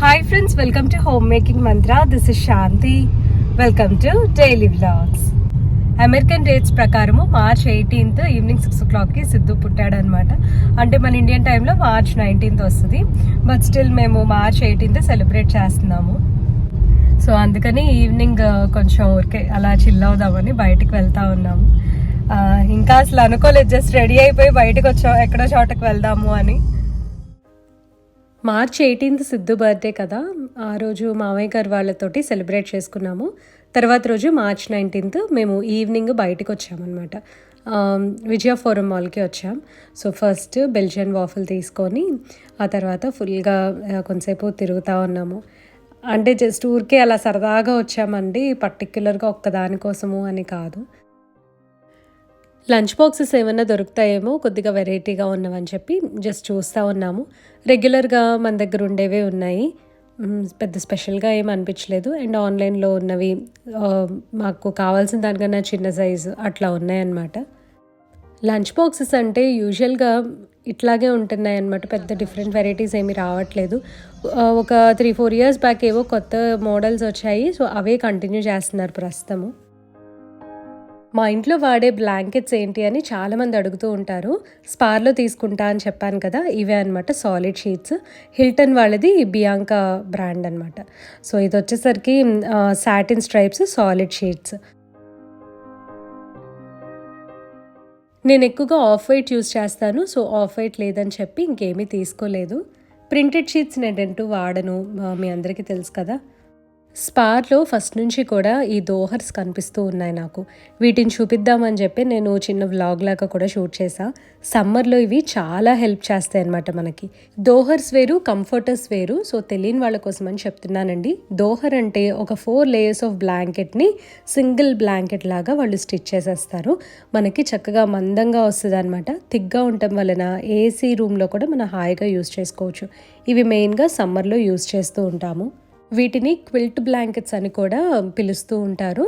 Hi friends welcome to home making mantra this is Shanti welcome to daily vlogs American dates ప్రకారము March eighteenth evening six ఓ క్లాక్కి సిద్ధు పుట్టాడనమాట అంటే మన Indian టైంలో మార్చ్ నైన్టీన్త్ వస్తుంది. బట్ స్టిల్ మేము మార్చ్ ఎయిటీన్త్ సెలబ్రేట్ చేస్తున్నాము. సో అందుకని ఈవినింగ్ uh, కొంచెం ఊరికే అలా చిల్ అవుదామని బయటికి వెళ్తా ఉన్నాము. Uh, ఇంకా అసలు అనుకోలేదు జస్ట్ రెడీ అయిపోయి బయటకు వచ్చాం ఎక్కడో చోటకి వెళ్దాము అని. మార్చ్ ఎయిటీన్త్ సిద్ధు బర్త్డే కదా ఆ రోజు మామయ్య గారు వాళ్ళతోటి సెలబ్రేట్ చేసుకున్నాము. తర్వాత రోజు మార్చ్ నైన్టీన్త్ మేము ఈవినింగ్ బయటకు వచ్చామన్నమాట. విజయ ఫోరం మాల్కి వచ్చాం. సో ఫస్ట్ బెల్జియన్ వాఫల్ తీసుకొని ఆ తర్వాత ఫుల్గా కొంతసేపు తిరుగుతూ ఉన్నాము. అంటే జస్ట్ ఊరికే అలా సరదాగా వచ్చామండి పర్టిక్యులర్గా ఒక్కదానికోసము అని కాదు. లంచ్ బాక్సెస్ ఏమైనా దొరుకుతాయేమో కొద్దిగా వెరైటీగా ఉన్నవని చెప్పి జస్ట్ చూస్తూ ఉన్నాము. రెగ్యులర్గా మన దగ్గర ఉండేవే ఉన్నాయి. పెద్ద స్పెషల్గా ఏం అనిపించలేదు. అండ్ ఆన్లైన్లో ఉన్నవి మాకు కావాల్సిన దానికన్నా చిన్న సైజు అట్లా ఉన్నాయన్నమాట. లంచ్ బాక్సెస్ అంటే యూజువల్గా ఇట్లాగే ఉంటున్నాయి అన్నమాట పెద్ద డిఫరెంట్ వెరైటీస్ ఏమీ రావట్లేదు. ఒక త్రీ ఫోర్ ఇయర్స్ బ్యాక్ ఏవో కొత్త మోడల్స్ వచ్చాయి. సో అవే కంటిన్యూ చేస్తున్నారు ప్రస్తుతము. మా ఇంట్లో వాడే బ్లాంకెట్స్ ఏంటి అని చాలామంది అడుగుతూ ఉంటారు. స్పార్లో తీసుకుంటా అని చెప్పాను కదా ఇవే అనమాట సాలిడ్ షీట్స్ హిల్టన్ వాళ్ళది బియాంకా బ్రాండ్ అనమాట సో ఇది వచ్చేసరికి సాటిన్ స్ట్రైప్స్ సాలిడ్ షీట్స్ నేను ఎక్కువగా ఆఫ్ వైట్ యూస్ చేస్తాను. సో ఆఫ్ వైట్ లేదని చెప్పి ఇంకేమీ తీసుకోలేదు. ప్రింటెడ్ షీట్స్ నేనంటూ వాడను మీ అందరికీ తెలుసు కదా. స్పార్లో ఫస్ట్ నుంచి కూడా ఈ దోహర్స్ కనిపిస్తూ ఉన్నాయి నాకు. వీటిని చూపిద్దామని చెప్పి నేను చిన్న వ్లాగ్ లాగా కూడా షూట్ చేశా. సమ్మర్లో ఇవి చాలా హెల్ప్ చేస్తాయి అన్నమాట మనకి. దోహర్స్ వేరు కంఫర్టర్స్ వేరు. సో తెలియని వాళ్ళ కోసం అని చెప్తున్నానండి. దోహర్ అంటే ఒక ఫోర్ లేయర్స్ ఆఫ్ బ్లాంకెట్ని సింగిల్ బ్లాంకెట్ లాగా వాళ్ళు స్టిచ్ చేసేస్తారు. మనకి చక్కగా మందంగా వస్తుంది అనమాట థిక్గా ఉండటం వలన ఏసీ రూమ్లో కూడా మనం హాయిగా యూస్ చేసుకోవచ్చు. ఇవి మెయిన్గా సమ్మర్లో యూస్ చేస్తూ ఉంటాము. వీటిని క్విల్ట్ బ్లాంకెట్స్ అని కూడా పిలుస్తూ ఉంటారు.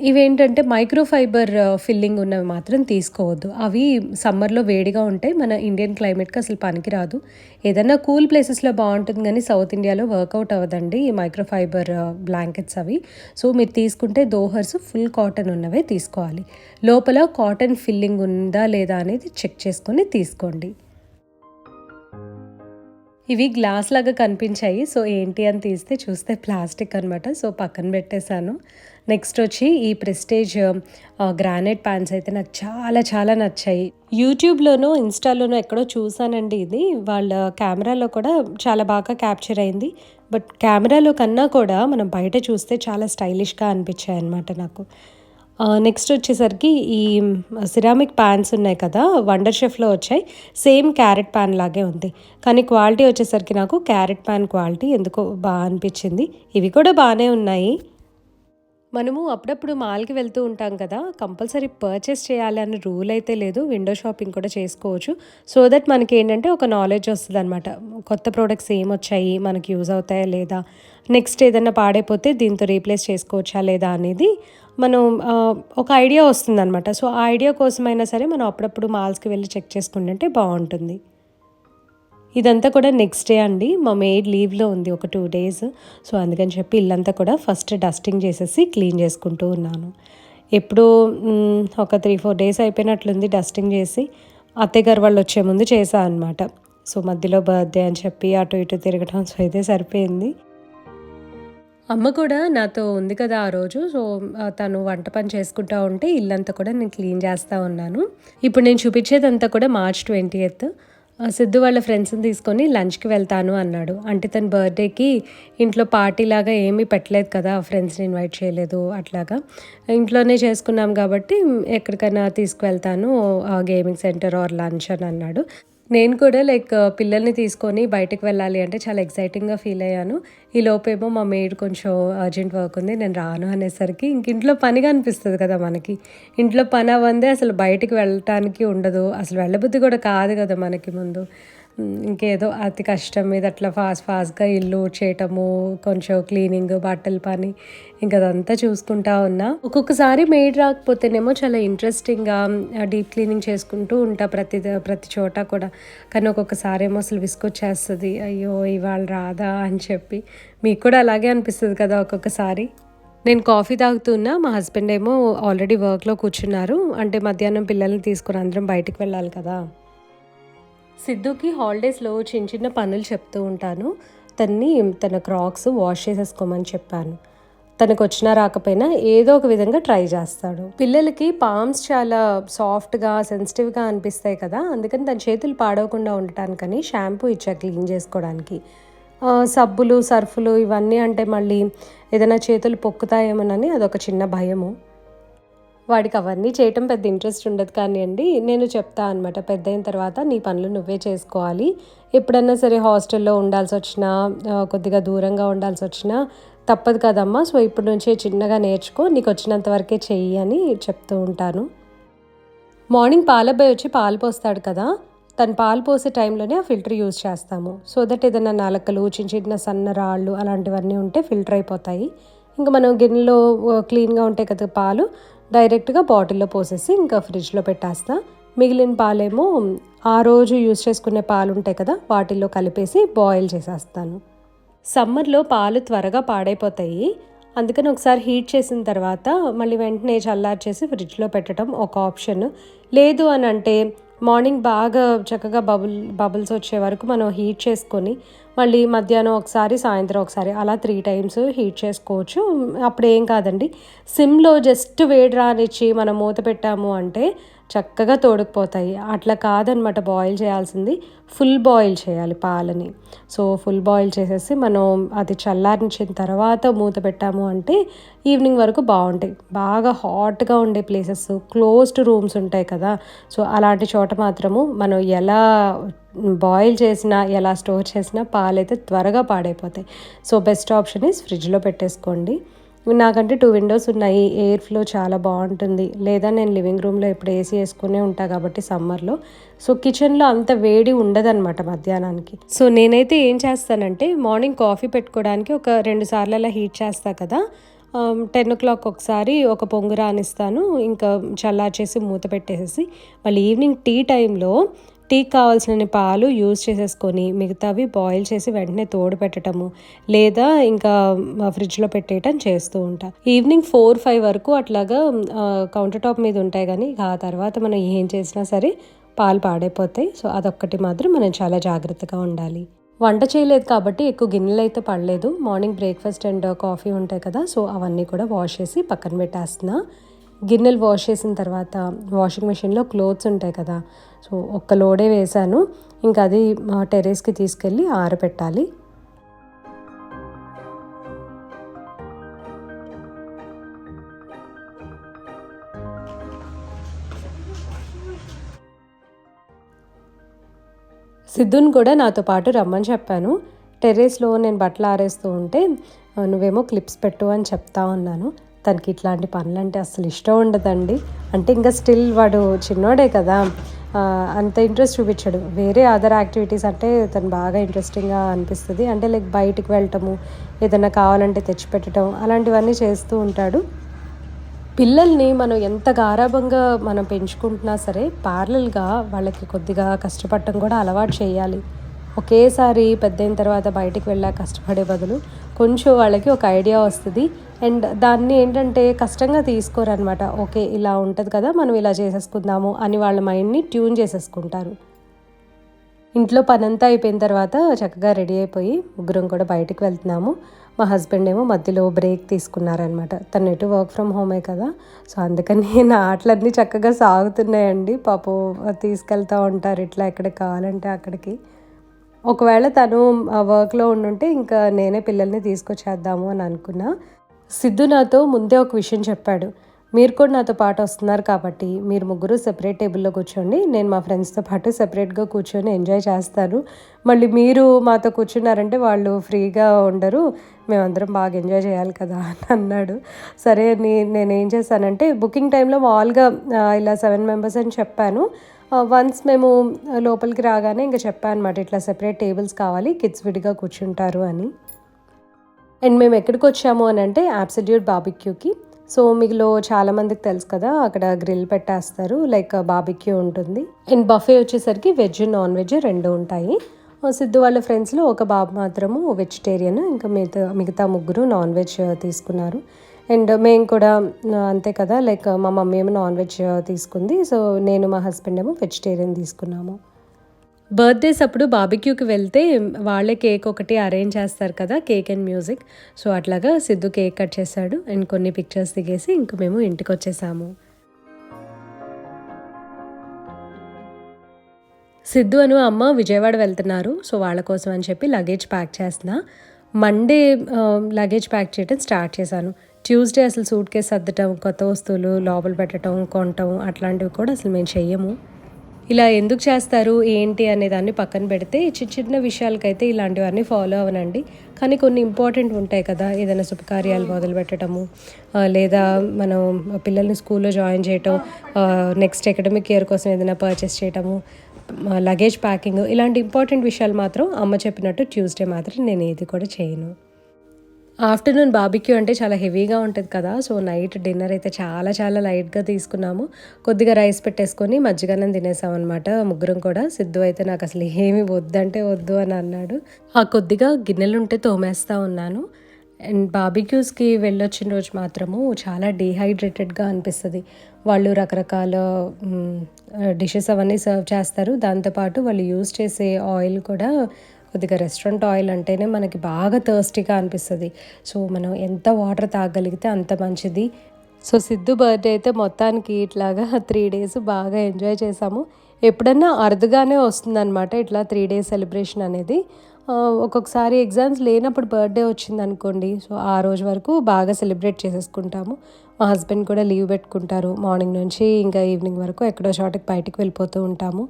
ఇవేంటంటే మైక్రోఫైబర్ ఫిల్లింగ్ ఉన్నవి మాత్రం తీసుకోవద్దు. అవి సమ్మర్లో వేడిగా ఉంటాయి. మన ఇండియన్ క్లైమేట్కి అసలు పనికిరాదు. ఏదైనా కూల్ ప్లేసెస్లో బాగుంటుంది కానీ సౌత్ ఇండియాలో వర్కౌట్ అవ్వదండి ఈ మైక్రోఫైబర్ బ్లాంకెట్స్ అవి. సో మీరు తీసుకుంటే దోహర్స్ ఫుల్ కాటన్ ఉన్నవే తీసుకోవాలి. లోపల కాటన్ ఫిల్లింగ్ ఉందా లేదా అనేది చెక్ చేసుకొని తీసుకోండి. ఇవి గ్లాస్ లాగా కనిపించాయి. సో ఏంటి అని తీస్తే చూస్తే ప్లాస్టిక్ అనమాట సో పక్కన పెట్టేశాను. నెక్స్ట్ వచ్చి ఈ ప్రెస్టేజ్ గ్రానైట్ ప్యాన్స్ అయితే నాకు చాలా చాలా నచ్చాయి. యూట్యూబ్లోనూ ఇన్స్టాలోనూ ఎక్కడో చూసానండి ఇది. వాళ్ళ కెమెరాలో కూడా చాలా బాగా క్యాప్చర్ అయింది. బట్ కెమెరాలో కన్నా కూడా మనం బయట చూస్తే చాలా స్టైలిష్గా అనిపించాయి అనమాట నాకు. నెక్స్ట్ వచ్చేసరికి ఈ సిరామిక్ ప్యాన్స్ ఉన్నాయి కదా వండర్ షెఫ్లో వచ్చాయి. సేమ్ క్యారెట్ ప్యాన్ లాగే ఉంది. కానీ క్వాలిటీ వచ్చేసరికి నాకు క్యారెట్ ప్యాన్ క్వాలిటీ ఎందుకో బాగా అనిపించింది. ఇవి కూడా బాగానే ఉన్నాయి. మనము అప్పుడప్పుడు మాల్కి వెళ్తూ ఉంటాం కదా కంపల్సరీ పర్చేస్ చేయాలని రూల్ అయితే లేదు. విండో షాపింగ్ కూడా చేసుకోవచ్చు. సో దట్ మనకి ఏంటంటే ఒక నాలెడ్జ్ వస్తుంది అనమాట కొత్త ప్రోడక్ట్స్ ఏం వచ్చాయి మనకి యూజ్ అవుతాయా లేదా నెక్స్ట్ ఏదైనా పాడైపోతే దీంతో రీప్లేస్ చేసుకోవచ్చా లేదా అనేది మనం ఒక ఐడియా వస్తుందన్నమాట. సో ఆ ఐడియా కోసమైనా సరే మనం అప్పుడప్పుడు మాల్స్కి వెళ్ళి చెక్ చేసుకుంటుంటే బాగుంటుంది. ఇదంతా కూడా నెక్స్ట్ డే అండి. మా మెయిడ్ లీవ్లో ఉంది ఒక టూ డేస్ సో అందుకని చెప్పి ఇల్లంతా కూడా ఫస్ట్ డస్టింగ్ చేసేసి క్లీన్ చేసుకుంటూ ఉన్నాను. ఎప్పుడు ఒక త్రీ ఫోర్ డేస్ అయిపోయినట్లుంది డస్టింగ్ చేసి. అత్తయ్యగారు వాళ్ళు వచ్చే ముందు చేసా అనమాట సో మధ్యలో బర్త్డే అని చెప్పి అటు ఇటు తిరగటం సో అయితే సరిపోయింది. అమ్మ కూడా నాతో ఉంది కదా ఆ రోజు. సో తను వంట పని చేసుకుంటా ఉంటే ఇల్లంతా కూడా నేను క్లీన్ చేస్తూ ఉన్నాను. ఇప్పుడు నేను చూపించేదంతా కూడా మార్చ్ ట్వంటీ ఎయిత్ సిద్ధు వాళ్ళ ఫ్రెండ్స్ని తీసుకొని లంచ్కి వెళ్తాను అన్నాడు. అంటే తన బర్త్డేకి ఇంట్లో పార్టీ లాగా ఏమీ పెట్టలేదు కదా ఫ్రెండ్స్ని ఇన్వైట్ చేయలేదు అట్లాగా. ఇంట్లోనే చేసుకున్నాం కాబట్టి ఎక్కడికైనా తీసుకువెళ్తాను గేమింగ్ సెంటర్ ఆర్ లంచ్ అని అన్నాడు. నేను కూడా లైక్ పిల్లల్ని తీసుకొని బయటకు వెళ్ళాలి అంటే చాలా ఎక్సైటింగ్గా ఫీల్ అయ్యాను. ఈ లోపేమో మా మేడ్ కొంచెం అర్జెంట్ వర్క్ ఉంది నేను రాను అనేసరికి ఇంక ఇంట్లో పనిగా అనిపిస్తుంది కదా మనకి. ఇంట్లో పని అవ్వందే అసలు బయటికి వెళ్ళటానికి ఉండదు. అసలు వెళ్ళబుద్ధి కూడా కాదు కదా మనకి ముందు. ఇంకేదో అతి కష్టం మీద అట్లా ఫాస్ట్ ఫాస్ట్గా ఇల్లు చేయటము కొంచెం క్లీనింగ్ బట్టల పని ఇంకా అదంతా చూసుకుంటా ఉన్నా. ఒక్కొక్కసారి మెయిడ్ రాకపోతేనేమో చాలా ఇంట్రెస్టింగ్గా డీప్ క్లీనింగ్ చేసుకుంటూ ఉంటా ప్రతి ప్రతి చోట కూడా. కానీ ఒక్కొక్కసారి ఏమో అసలు విసుకొచ్చేస్తుంది అయ్యో ఇవాళ రాదా అని చెప్పి. మీకు కూడా అలాగే అనిపిస్తుంది కదా ఒక్కొక్కసారి? నేను కాఫీ తాగుతున్నా మా హస్బెండ్ ఏమో ఆల్రెడీ వర్క్లో కూర్చున్నారు. అంటే మధ్యాహ్నం పిల్లల్ని తీసుకుని అందరం బయటికి వెళ్ళాలి కదా. సిద్ధుకి హాలిడేస్లో చిన్న చిన్న పనులు చెప్తూ ఉంటాను. తన్ని తన క్రాక్స్ వాష్ చేసేసుకోమని చెప్పాను. తనకు వచ్చినా రాకపోయినా ఏదో ఒక విధంగా ట్రై చేస్తాడు. పిల్లలకి పామ్స్ చాలా సాఫ్ట్గా సెన్సిటివ్గా అనిపిస్తాయి కదా అందుకని తన చేతులు పాడవకుండా ఉండటానికని షాంపూ ఇచ్చా క్లీన్ చేసుకోవడానికి. సబ్బులు సర్ఫులు ఇవన్నీ అంటే మళ్ళీ ఏదైనా చేతులు పొక్కుతాయేమోనని అదొక చిన్న భయము. వాడికి అవన్నీ చేయటం పెద్ద ఇంట్రెస్ట్ ఉండదు కానీ అండి నేను చెప్తా అనమాట పెద్ద అయిన తర్వాత నీ పనులు నువ్వే చేసుకోవాలి. ఎప్పుడన్నా సరే హాస్టల్లో ఉండాల్సి వచ్చినా కొద్దిగా దూరంగా ఉండాల్సి వచ్చినా తప్పదు కదమ్మా. సో ఇప్పటి నుంచే చిన్నగా నేర్చుకో నీకు వచ్చినంత వరకే చెయ్యి అని చెప్తూ ఉంటాను. మార్నింగ్ పాలబ్బాయి వచ్చి పాలు పోస్తాడు కదా తను పాలు పోసే టైంలోనే ఆ ఫిల్టర్ యూజ్ చేస్తాము. సో దట్ ఏదైనా నలకలు చిన్న చిన్న సన్న రాళ్ళు అలాంటివన్నీ ఉంటే ఫిల్టర్ అయిపోతాయి. ఇంకా మనం గిన్నెలో క్లీన్గా ఉంటాయి కదా పాలు డైరెక్ట్గా బాటిల్లో పోసేసి ఇంకా ఫ్రిడ్జ్లో పెట్టేస్తా. మిగిలిన పాలేమో ఆ రోజు యూజ్ చేసుకునే పాలు ఉంటాయి కదా వాటిల్లో కలిపేసి బాయిల్ చేసేస్తాను. సమ్మర్లో పాలు త్వరగా పాడైపోతాయి. అందుకని ఒకసారి హీట్ చేసిన తర్వాత మళ్ళీ వెంటనే చల్లార్చేసి ఫ్రిడ్జ్లో పెట్టడం ఒక ఆప్షన్. లేదు అని అంటే మార్నింగ్ బాగా చక్కగా బబుల్ బబుల్స్ వచ్చే వరకు మనం హీట్ చేసుకొని మళ్ళీ మధ్యాహ్నం ఒకసారి సాయంత్రం ఒకసారి అలా త్రీ టైమ్స్ హీట్ చేసుకోవచ్చు. అప్పుడు ఏం కాదండి. సిమ్లో జస్ట్ వేడి రానిచ్చి మనం మూత పెట్టాము అంటే చక్కగా తోడుకుపోతాయి. అట్లా కాదనమాట బాయిల్ చేయాల్సింది. ఫుల్ బాయిల్ చేయాలి పాలని. సో ఫుల్ బాయిల్ చేసేసి మనం అది చల్లారించిన తర్వాత మూత పెట్టాము అంటే ఈవినింగ్ వరకు బాగుంటాయి. బాగా హాట్గా ఉండే ప్లేసెస్ క్లోజ్డ్ రూమ్స్ ఉంటాయి కదా. సో అలాంటి చోట మాత్రము మనం ఎలా బాయిల్ చేసినా ఎలా స్టోర్ చేసినా పాలైతే త్వరగా పాడైపోతాయి. సో బెస్ట్ ఆప్షన్ ఇస్ ఫ్రిడ్జ్లో పెట్టేసుకోండి. నాకంటే టూ విండోస్ ఉన్నాయి. ఎయిర్ ఫ్లో చాలా బాగుంటుంది. లేదా నేను లివింగ్ రూమ్లో ఎప్పుడు ఏసీ వేసుకునే ఉంటా కాబట్టి సమ్మర్లో సో కిచెన్లో అంత వేడి ఉండదన్నమాట మధ్యాహ్నానికి. సో నేనైతే ఏం చేస్తానంటే మార్నింగ్ కాఫీ పెట్టుకోవడానికి ఒక రెండు సార్లు అలా హీట్ చేస్తా కదా. టెన్ ఓ క్లాక్ ఒకసారి ఒక పొంగు రానిస్తాను. ఇంకా చల్లార్చేసి మూత పెట్టేసేసి మళ్ళీ ఈవినింగ్ టీ టైంలో టీకి కావాల్సిన పాలు యూజ్ చేసేసుకొని మిగతావి బాయిల్ చేసి వెంటనే తోడు పెట్టడము లేదా ఇంకా ఫ్రిడ్జ్లో పెట్టేయటం చేస్తూ ఉంటా. ఈవినింగ్ ఫోర్ ఫైవ్ వరకు అట్లాగా కౌంటర్ టాప్ మీద ఉంటాయి కానీ ఆ తర్వాత మనం ఏం చేసినా సరే పాలు పాడైపోతాయి. సో అదొక్కటి మాత్రం మనం చాలా జాగ్రత్తగా ఉండాలి. వంట చేయలేదు కాబట్టి ఎక్కువ గిన్నెలు అయితే పడలేదు. మార్నింగ్ బ్రేక్ఫాస్ట్ అండ్ కాఫీ ఉంటాయి కదా సో అవన్నీ కూడా వాష్ చేసి పక్కన పెట్టేస్తున్నా. గిన్నెలు వాష్ చేసిన తర్వాత వాషింగ్ మెషిన్లో క్లోత్స్ ఉంటాయి కదా. సో ఒక్క లోడే వేశాను. ఇంకా అది మా టెర్రస్కి తీసుకెళ్ళి ఆరబెట్టాలి సిద్ధుని కూడా నాతో పాటు రమ్మని చెప్పాను. టెర్రస్లో నేను బట్టలు ఆరేస్తూ ఉంటే నువ్వేమో క్లిప్స్ పెట్టు అని చెప్తా ఉన్నాను తనకి ఇట్లాంటి పనులంటే అసలు ఇష్టం ఉండదండి. అంటే ఇంకా స్టిల్ వాడు చిన్నోడే కదా అంత ఇంట్రెస్ట్ చూపించాడు. వేరే అదర్ యాక్టివిటీస్ అంటే తను బాగా ఇంట్రెస్టింగ్గా అనిపిస్తుంది. అంటే లైక్ బయటికి వెళ్ళటము ఏదైనా కావాలంటే తెచ్చిపెట్టడం అలాంటివన్నీ చేస్తూ ఉంటాడు. పిల్లల్ని మనం ఎంత గారాభంగా మనం పెంచుకుంటున్నా సరే పార్లల్గా వాళ్ళకి కొద్దిగా కష్టపడటం కూడా అలవాటు చేయాలి. ఒకేసారి పెద్ద అయిన తర్వాత బయటికి వెళ్ళా కష్టపడే బదులు కొంచెం వాళ్ళకి ఒక ఐడియా వస్తుంది. అండ్ దాన్ని ఏంటంటే కష్టంగా తీసుకోరనమాట ఓకే ఇలా ఉంటుంది కదా మనం ఇలా చేసేసుకుందాము అని వాళ్ళ మైండ్ని ట్యూన్ చేసేసుకుంటారు. ఇంట్లో పనంతా అయిపోయిన తర్వాత చక్కగా రెడీ అయిపోయి ముగ్గురం కూడా బయటికి వెళ్తున్నాము. మా హస్బెండ్ ఏమో మధ్యలో బ్రేక్ తీసుకున్నారనమాట తను ఎటు వర్క్ ఫ్రమ్ హోమే కదా సో అందుకని నా ఆటలన్నీ చక్కగా సాగుతున్నాయండి. పాపం తీసుకెళ్తూ ఉంటారు ఇట్లా ఎక్కడికి కావాలంటే అక్కడికి. ఒకవేళ తను వర్క్లో ఉండుంటే ఇంకా నేనే పిల్లల్ని తీసుకొచ్చేద్దాము అని అనుకున్నా. సిద్ధు నాతో ముందే ఒక విషయం చెప్పాడు. మీరు కూడా నాతో పాటు వస్తున్నారు కాబట్టి మీరు ముగ్గురు సెపరేట్ టేబుల్లో కూర్చోండి. నేను మా ఫ్రెండ్స్తో పాటు సెపరేట్గా కూర్చొని ఎంజాయ్ చేస్తాను. మళ్ళీ మీరు మాతో కూర్చున్నారంటే వాళ్ళు ఫ్రీగా ఉండరు. మేమందరం బాగా ఎంజాయ్ చేయాలి కదా అని అన్నాడు. సరే నేనేం చేశానంటే బుకింగ్ టైంలో మామూలుగా ఇలా సెవెన్ మెంబర్స్ అని చెప్పాను. వన్స్ మేము లోపలికి రాగానే ఇంకా చెప్పాను అనమాట ఇట్లా సెపరేట్ టేబుల్స్ కావాలి కిడ్స్ విడిగా కూర్చుంటారు అని. అండ్ మేము ఎక్కడికి వచ్చాము అని అంటే యాబ్సల్యూట్ బాబిక్యూకి సో మీలో చాలామందికి తెలుసు కదా అక్కడ గ్రిల్ పెట్టేస్తారు లైక్ బాబిక్యూ ఉంటుంది. అండ్ బఫే వచ్చేసరికి వెజ్ నాన్ వెజ్ రెండు ఉంటాయి. సిద్ధు వాళ్ళ ఫ్రెండ్స్లో ఒక బాబు మాత్రము వెజిటేరియన్ ఇంకా మిగతా మిగతా ముగ్గురు నాన్ వెజ్ తీసుకున్నారు. అండ్ మేము కూడా అంతే కదా లైక్ మా మమ్మీ ఏమో నాన్ వెజ్ తీసుకుంది. సో నేను మా హస్బెండ్ ఏమో వెజిటేరియన్ తీసుకున్నాము. బర్త్డేస్ అప్పుడు బాబిక్యూకి వెళ్తే వాళ్ళే కేక్ ఒకటి అరేంజ్ చేస్తారు కదా కేక్ అండ్ మ్యూజిక్. సో అట్లాగా సిద్ధు కేక్ కట్ చేశాడు అండ్ కొన్ని పిక్చర్స్ దిగేసి ఇంక మేము ఇంటికి వచ్చేసాము సిద్ధు అను అమ్మ విజయవాడ వెళ్తున్నారు. సో వాళ్ళ కోసం అని చెప్పి లగేజ్ ప్యాక్ చేస్తున్నా. మండే లగేజ్ ప్యాక్ చేయడం స్టార్ట్ చేశాను. ట్యూస్డే అసలు సూట్ కేసు సర్దటం కొత్త వస్తువులు లోపల పెట్టడం కొనటం అట్లాంటివి కూడా అసలు మేము చెయ్యము. ఇలా ఎందుకు చేస్తారు ఏంటి అనే దాన్ని పక్కన పెడితే చిన్న చిన్న విషయాలకైతే ఇలాంటివన్నీ ఫాలో అవనండి కానీ కొన్ని ఇంపార్టెంట్ ఉంటాయి కదా ఏదైనా శుభకార్యాలు మొదలు పెట్టడము లేదా మనం పిల్లల్ని స్కూల్లో జాయిన్ చేయటం నెక్స్ట్ అకాడమిక్ ఇయర్ కోసం ఏదైనా పర్చేస్ చేయటము లగేజ్ ప్యాకింగ్ ఇలాంటి ఇంపార్టెంట్ విషయాలు మాత్రం అమ్మ చెప్పినట్టు ట్యూస్డే మాత్రం నేను ఏది కూడా చేయను. ఆఫ్టర్నూన్ బాబిక్యూ అంటే చాలా హెవీగా ఉంటుంది కదా సో నైట్ డిన్నర్ అయితే చాలా చాలా లైట్గా తీసుకున్నాము. కొద్దిగా రైస్ పెట్టేసుకొని మజ్జిగనం తినేసాం అనమాట ముగ్గురం కూడా. సిద్ధు అయితే నాకు అసలు ఏమి వద్దంటే వద్దు అని అన్నాడు. ఆ కొద్దిగా గిన్నెలు ఉంటే తోమేస్తూ ఉన్నాను. అండ్ బాబిక్యూస్కి వెళ్ళొచ్చిన రోజు మాత్రము చాలా డీహైడ్రేటెడ్గా అనిపిస్తుంది. వాళ్ళు రకరకాల డిషెస్ అవన్నీ సర్వ్ చేస్తారు. దాంతోపాటు వాళ్ళు యూజ్ చేసే ఆయిల్ కూడా కొద్దిగా రెస్టారెంట్ ఆయిల్ అంటేనే మనకి బాగా థర్స్టీగా అనిపిస్తుంది. సో మనం ఎంత వాటర్ తాగలిగితే అంత మంచిది. సో సిద్ధు బర్త్డే అయితే మొత్తానికి ఇట్లాగా త్రీ డేస్ బాగా ఎంజాయ్ చేసాము. ఎప్పుడన్నా అరుదుగానే వస్తుందన్నమాట ఇట్లా త్రీ డేస్ సెలబ్రేషన్ అనేది. ఒక్కొక్కసారి ఎగ్జామ్స్ లేనప్పుడు బర్త్డే వచ్చింది అనుకోండి. సో ఆ రోజు వరకు బాగా సెలబ్రేట్ చేసేసుకుంటాము. మా హస్బెండ్ కూడా లీవ్ పెట్టుకుంటారు. మార్నింగ్ నుంచి ఇంకా ఈవినింగ్ వరకు ఎక్కడో చోటకి బయటికి వెళ్ళిపోతూ ఉంటాము.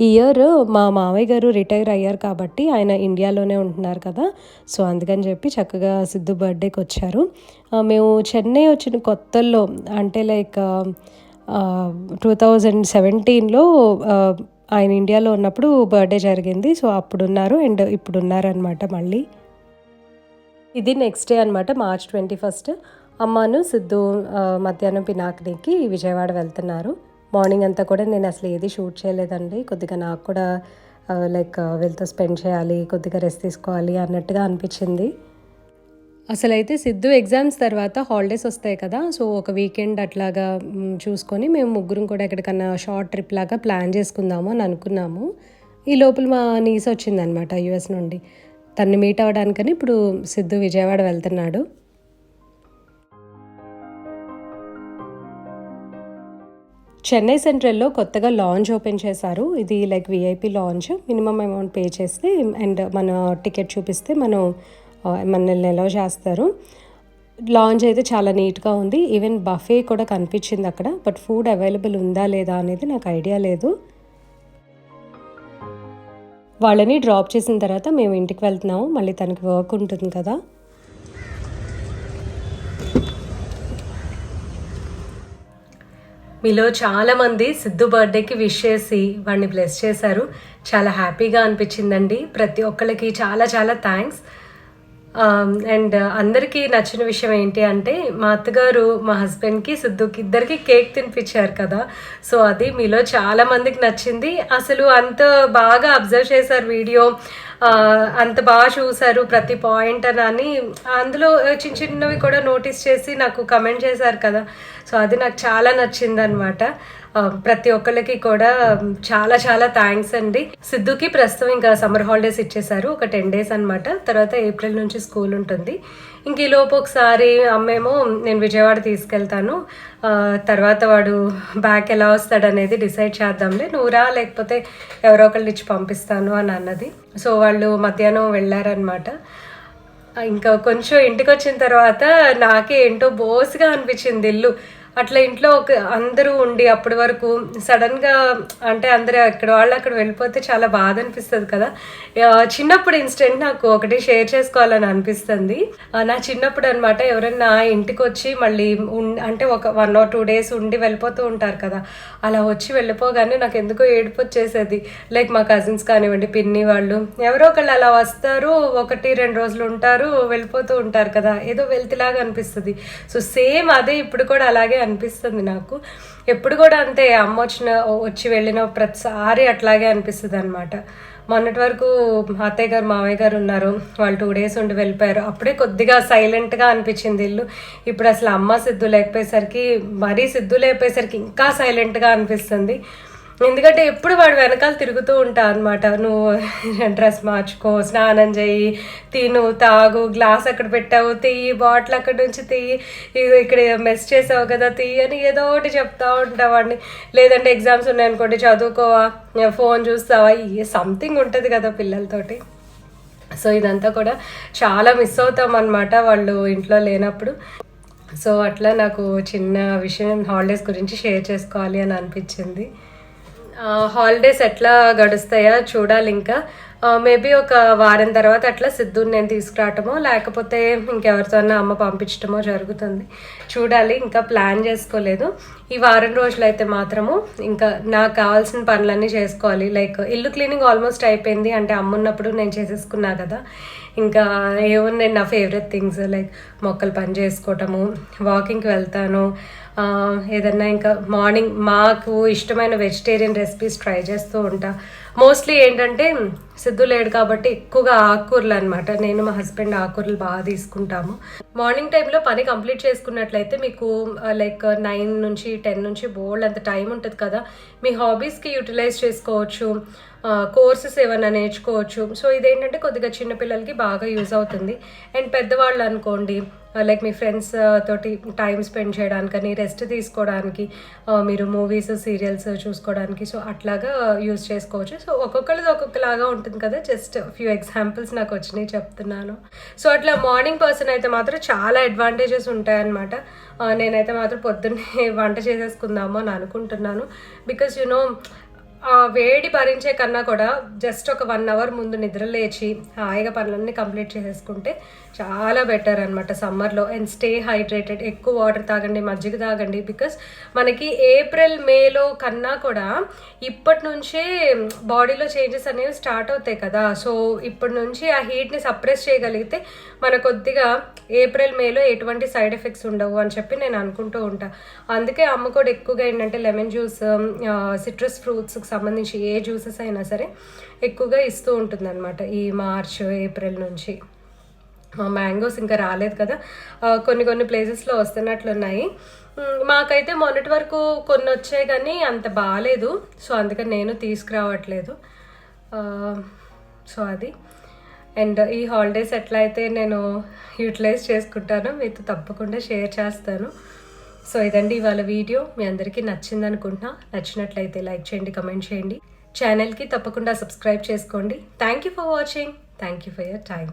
ఈ ఇయర్ మా మావయ్య గారు రిటైర్ అయ్యారు కాబట్టి ఆయన ఇండియాలోనే ఉంటున్నారు కదా. సో అందుకని చెప్పి చక్కగా సిద్ధు బర్త్డేకి వచ్చారు. మేము చెన్నై వచ్చిన కొత్తల్లో అంటే లైక్ టూ థౌజండ్ సెవెంటీన్లో ఆయన ఇండియాలో ఉన్నప్పుడు బర్త్డే జరిగింది. సో అప్పుడు ఉన్నారు అండ్ ఇప్పుడు ఉన్నారనమాట మళ్ళీ. ఇది నెక్స్ట్ డే అనమాట మార్చ్ ట్వంటీ ఫస్ట్. అమ్మాను సిద్ధు మధ్యాహ్నం పినాకినికి విజయవాడ వెళ్తున్నారు. మార్నింగ్ అంతా కూడా నేను అసలు ఏది షూట్ చేయలేదండి. కొద్దిగా నాకు కూడా లైక్ వీళ్ళతో స్పెండ్ చేయాలి కొద్దిగా రెస్ట్ తీసుకోవాలి అన్నట్టుగా అనిపించింది. అసలైతే సిద్ధు ఎగ్జామ్స్ తర్వాత హాలిడేస్ వస్తాయి కదా సో ఒక వీకెండ్ అట్లాగా చూసుకొని మేము ముగ్గురం కూడా ఎక్కడికన్నా షార్ట్ ట్రిప్ లాగా ప్లాన్ చేసుకుందాము అని అనుకున్నాము. ఈ లోపల మా నీస్ వచ్చిందనమాట యుఎస్ నుండి. తన్ని మీట్ అవ్వడానికని ఇప్పుడు సిద్ధు విజయవాడ వెళ్తున్నాడు. చెన్నై సెంట్రల్లో కొత్తగా లాంచ్ ఓపెన్ చేశారు. ఇది like VIP lounge minimum amount pay చేస్తే అండ్ మన టికెట్ చూపిస్తే మనం మనల్ని ఎలో చేస్తారు. లాంచ్ అయితే చాలా నీట్గా ఉంది. ఈవెన్ బఫే కూడా కనిపించింది అక్కడ. బట్ ఫుడ్ అవైలబుల్ ఉందా లేదా అనేది నాకు ఐడియా లేదు. వాళ్ళని డ్రాప్ చేసిన తర్వాత మేము ఇంటికి వెళ్తున్నాము. మళ్ళీ తనకి వర్క్ ఉంటుంది కదా. మీలో చాలామంది సిద్ధు బర్త్డేకి విష్ చేసి వాడిని బ్లెస్ చేశారు. చాలా హ్యాపీగా అనిపించిందండి. ప్రతి ఒక్కరికి చాలా చాలా థ్యాంక్స్ Um, అండ్ uh, అందరికీ నచ్చిన విషయం ఏంటి అంటే మా అత్తగారు మా హస్బెండ్కి సిద్ధుకి ఇద్దరికి కేక్ తినిపించారు కదా. సో అది మీలో చాలామందికి నచ్చింది. అసలు అంత బాగా అబ్జర్వ్ చేశారు వీడియో. అంత బాగా చూశారు ప్రతి పాయింట్ అని అని. అందులో చిన్న చిన్నవి కూడా నోటీస్ చేసి నాకు కమెంట్ చేశారు కదా. సో అది నాకు చాలా నచ్చింది అనమాట ప్రతి ఒక్కరికి కూడా చాలా చాలా థ్యాంక్స్ అండి. సిద్ధుకి ప్రస్తుతం ఇంకా సమ్మర్ హాలిడేస్ ఇచ్చేసారు ఒక టెన్ డేస్ అన్నమాట. తర్వాత ఏప్రిల్ నుంచి స్కూల్ ఉంటుంది. ఇంక ఈ లోపు ఒకసారి అమ్మేమో నేను విజయవాడ తీసుకెళ్తాను. తర్వాత వాడు బ్యాక్ ఎలా వస్తాడు అనేది డిసైడ్ చేద్దాంలే. నువ్వురా లేకపోతే ఎవరో ఒకళ్ళు ఇచ్చి పంపిస్తాను అని అన్నది. సో వాళ్ళు మధ్యాహ్నం వెళ్ళారనమాట ఇంకా కొంచెం ఇంటికి వచ్చిన తర్వాత నాకే ఏంటో బోస్గా అనిపించింది ఇల్లు. అట్లా ఇంట్లో ఒక అందరూ ఉండి అప్పటి వరకు సడన్గా అంటే అందరూ ఎక్కడ వాళ్ళు అక్కడ వెళ్ళిపోతే చాలా బాధ అనిపిస్తుంది కదా. చిన్నప్పుడు ఇన్సిడెంట్ నాకు ఒకటి షేర్ చేసుకోవాలని అనిపిస్తుంది. నా చిన్నప్పుడు అనమాట ఎవరైనా ఇంటికి వచ్చి మళ్ళీ అంటే ఒక వన్ ఆర్ టూ డేస్ ఉండి వెళ్ళిపోతూ ఉంటారు కదా. అలా వచ్చి వెళ్ళిపోగానే నాకు ఎందుకో ఏడుపు వచ్చేసేది. లైక్ మా కజిన్స్ కానివ్వండి పిన్ని వాళ్ళు ఎవరో ఒకళ్ళు అలా వస్తారు ఒకటి రెండు రోజులు ఉంటారు వెళ్ళిపోతూ ఉంటారు కదా. ఏదో వెళ్తిలాగా అనిపిస్తుంది. సో సేమ్ అదే ఇప్పుడు కూడా అలాగే అనిపిస్తుంది నాకు. ఎప్పుడు కూడా అంతే అమ్మ వచ్చిన వచ్చి వెళ్ళిన ప్రతిసారి అట్లాగే అనిపిస్తుంది అనమాట మొన్నటి వరకు అత్తయ్య గారు మావయ్య గారు ఉన్నారు. వాళ్ళు టూ డేస్ ఉండి వెళ్ళిపోయారు. అప్పుడే కొద్దిగా సైలెంట్గా అనిపించింది ఇల్లు. ఇప్పుడు అసలు అమ్మ సిద్ధు లేకపోయేసరికి మరీ సిద్ధు లేకపోయేసరికి ఇంకా సైలెంట్గా అనిపిస్తుంది. ఎందుకంటే ఎప్పుడు వాడు వెనకాల తిరుగుతూ ఉంటా అనమాట నువ్వు డ్రెస్ మార్చుకో స్నానం చేయి తిను తాగు గ్లాస్ అక్కడ పెట్టావు తీయి బాటిల్ అక్కడ నుంచి తీయి ఇక్కడ మెస్ చేసావు కదా తీయి అని ఏదో ఒకటి చెప్తా ఉంటా వాడిని లేదంటే ఎగ్జామ్స్ ఉన్నాయనుకోండి చదువుకోవా ఫోన్ చూస్తావా సంథింగ్ ఉంటుంది కదా పిల్లలతోటి. సో ఇదంతా కూడా చాలా మిస్ అవుతాం అనమాట వాళ్ళు ఇంట్లో లేనప్పుడు. సో అట్లా నాకు చిన్న విషయం హాలిడేస్ గురించి షేర్ చేసుకోవాలి అని అనిపించింది. హాలిడేస్ ఎట్లా గడుస్తాయా చూడాలి ఇంకా. మేబీ ఒక వారం తర్వాత అట్లా సిద్ధుని నేను తీసుకురావటమో లేకపోతే ఇంకెవరితోనో అమ్మ పంపించటమో జరుగుతుంది. చూడాలి ఇంకా ప్లాన్ చేసుకోలేదు. ఈ వారం రోజులు అయితే మాత్రము ఇంకా నాకు కావాల్సిన పనులన్నీ చేసుకోవాలి. లైక్ ఇల్లు క్లీనింగ్ ఆల్మోస్ట్ అయిపోయింది. అంటే అమ్మ ఉన్నప్పుడు నేను చేసేసుకున్నా కదా. ఇంకా ఏమున్నాయి నా ఫేవరెట్ థింగ్స్ లైక్ మొక్కలు పని చేసుకోవటము వాకింగ్కి వెళ్తాను ఏదన్నా ఇంకా మార్నింగ్ మాకు ఇష్టమైన వెజిటేరియన్ రెసిపీస్ ట్రై చేస్తూ ఉంటా. మోస్ట్లీ ఏంటంటే సిద్ధు లేడు కాబట్టి ఎక్కువగా ఆకుకూరలు అనమాట నేను మా హస్బెండ్ ఆకుకూరలు బాగా తీసుకుంటాము. మార్నింగ్ టైంలో పని కంప్లీట్ చేసుకున్నట్లయితే మీకు లైక్ నైన్ నుంచి టెన్ నుంచి బోల్డ్ అంత టైం ఉంటుంది కదా. మీ హాబీస్కి యూటిలైజ్ చేసుకోవచ్చు. కోర్సెస్ ఏమైనా నేర్చుకోవచ్చు. సో ఇదేంటంటే కొద్దిగా చిన్నపిల్లలకి బాగా యూజ్ అవుతుంది. అండ్ పెద్దవాళ్ళు అనుకోండి లైక్ మీ ఫ్రెండ్స్ తోటి టైం స్పెండ్ చేయడానికని రెస్ట్ తీసుకోవడానికి మీరు మూవీస్ సీరియల్స్ చూసుకోవడానికి సో అట్లాగా యూజ్ చేసుకోవచ్చు. సో ఒక్కొక్కరిది ఒక్కొక్కలాగా ఉంటుంది కదా. జస్ట్ ఫ్యూ ఎగ్జాంపుల్స్ నాకు వచ్చినాయి చెప్తున్నాను. సో అట్లా మార్నింగ్ పర్సన్ అయితే మాత్రం చాలా అడ్వాంటేజెస్ ఉంటాయన్నమాట. నేనైతే మాత్రం పొద్దున్నే వంట చేసేసుకుందాము అని అనుకుంటున్నాను. బికాస్ యునో నో వేడి భరించే కన్నా కూడా జస్ట్ ఒక వన్ అవర్ ముందు నిద్ర లేచి హాయిగా పనులన్నీ కంప్లీట్ చేసేసుకుంటే చాలా బెటర్ అనమాట సమ్మర్లో అండ్ స్టే హైడ్రేటెడ్ ఎక్కువ వాటర్ తాగండి మజ్జిగ తాగండి బికాస్ మనకి ఏప్రిల్ మేలో కన్నా కూడా ఇప్పటి నుంచే బాడీలో చేంజెస్ అనేవి స్టార్ట్ అవుతాయి కదా. సో ఇప్పటి నుంచి ఆ హీట్ని సప్రెస్ చేయగలిగితే మన కొద్దిగా ఏప్రిల్ మేలో ఎటువంటి సైడ్ ఎఫెక్ట్స్ ఉండవు అని చెప్పి నేను అనుకుంటూ ఉంటాను అందుకే అమ్మ కూడా ఎక్కువగా ఏంటంటే లెమన్ జ్యూస్ సిట్రస్ ఫ్రూట్స్ సంబంధించి ఏ జ్యూసెస్ అయినా సరే ఎక్కువగా ఇస్తూ ఉంటుందన్నమాట ఈ మార్చ్ ఏప్రిల్ నుంచి. మ్యాంగోస్ ఇంకా రాలేదు కదా. కొన్ని కొన్ని ప్లేసెస్లో వస్తున్నట్లున్నాయి. మాకైతే మొన్నటి వరకు కొన్ని వచ్చాయి కానీ అంత బాగాలేదు సో అందుకని నేను తీసుకురావట్లేదు. సో అది. అండ్ ఈ హాలిడేస్ ఎట్లా అయితే నేను యూటిలైజ్ చేసుకుంటానో మీతో తప్పకుండా షేర్ చేస్తాను. సో ఇదండి ఇవాళ వీడియో. మీ అందరికీ నచ్చింది అనుకుంటున్నా నచ్చినట్లయితే లైక్ చేయండి కమెంట్ చేయండి. ఛానల్కి తప్పకుండా సబ్స్క్రైబ్ చేసుకోండి. Thank you for watching thank you for your time